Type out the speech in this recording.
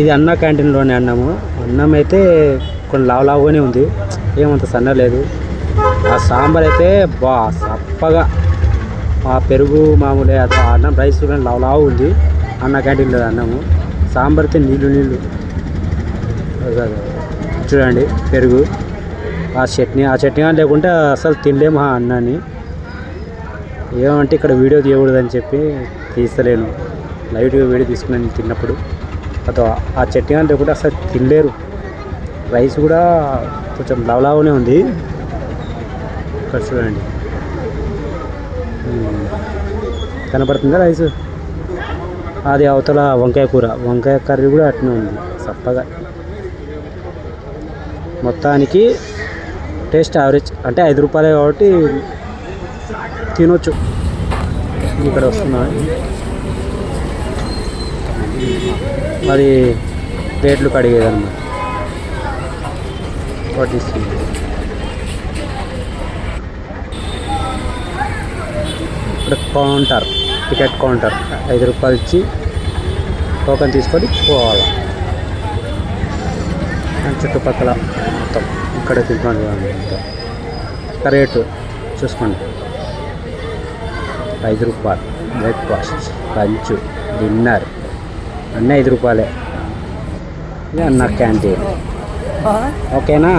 ఇది అన్న క్యాంటీన్లోనే అన్నము. అన్నం అయితే కొన్ని లావు లావుగానే ఉంది. ఏమంత సన్న లేదు. ఆ సాంబార్ అయితే బా సప్పగా. ఆ పెరుగు మామూలే అది అన్నం రైస్ కానీ లావు లావు ఉంది. అన్న క్యాంటీన్లో అన్నము. సాంబార్ అయితే నీళ్ళు నీళ్ళు చూడండి పెరుగు. ఆ చట్నీ ఆ చట్నీ కానీ లేకుంటే అసలు తినలేము ఆ అన్నాన్ని. ఏమంటే ఇక్కడ వీడియో తీయకూడదని చెప్పి తీస్తలేను. లైట్గా వీడియో తీసుకున్నాను తిన్నప్పుడు. ఆ చట్నీ కానీ కూడా అసలు తినలేరు. రైస్ కూడా కొంచెం లవలాగానే ఉంది. ఇక్కడ చూడండి. కనపడుతుందా రైస్? అది అవతల వంకాయ కూర. వంకాయ కర్రీ కూడా అట్నే ఉంది. చప్పగా మొత్తానికి టేస్ట్ యావరేజ్ అంటే ఐదు రూపాయలే కాబట్టి తినొచ్చు. ఇక్కడ వస్తున్నా అది ప్లేట్లు కడిగేదన్నమాట. పట్టిస్తుంది ఇక్కడ కౌంటర్ టికెట్ కౌంటర్. ఐదు రూపాయలు ఇచ్చి టోకెన్ తీసుకొని పోవాలి. అండ్ చుట్టుపక్కల మొత్తం ఇక్కడ తింటున్నాను మొత్తం. రేటు చూసుకోండి. ఐదు రూపాయలు. Breakfast lunch dinner. అన్నీ ఐదు రూపాయలే ఇది అన్న క్యాంటీన్. ఓకేనా?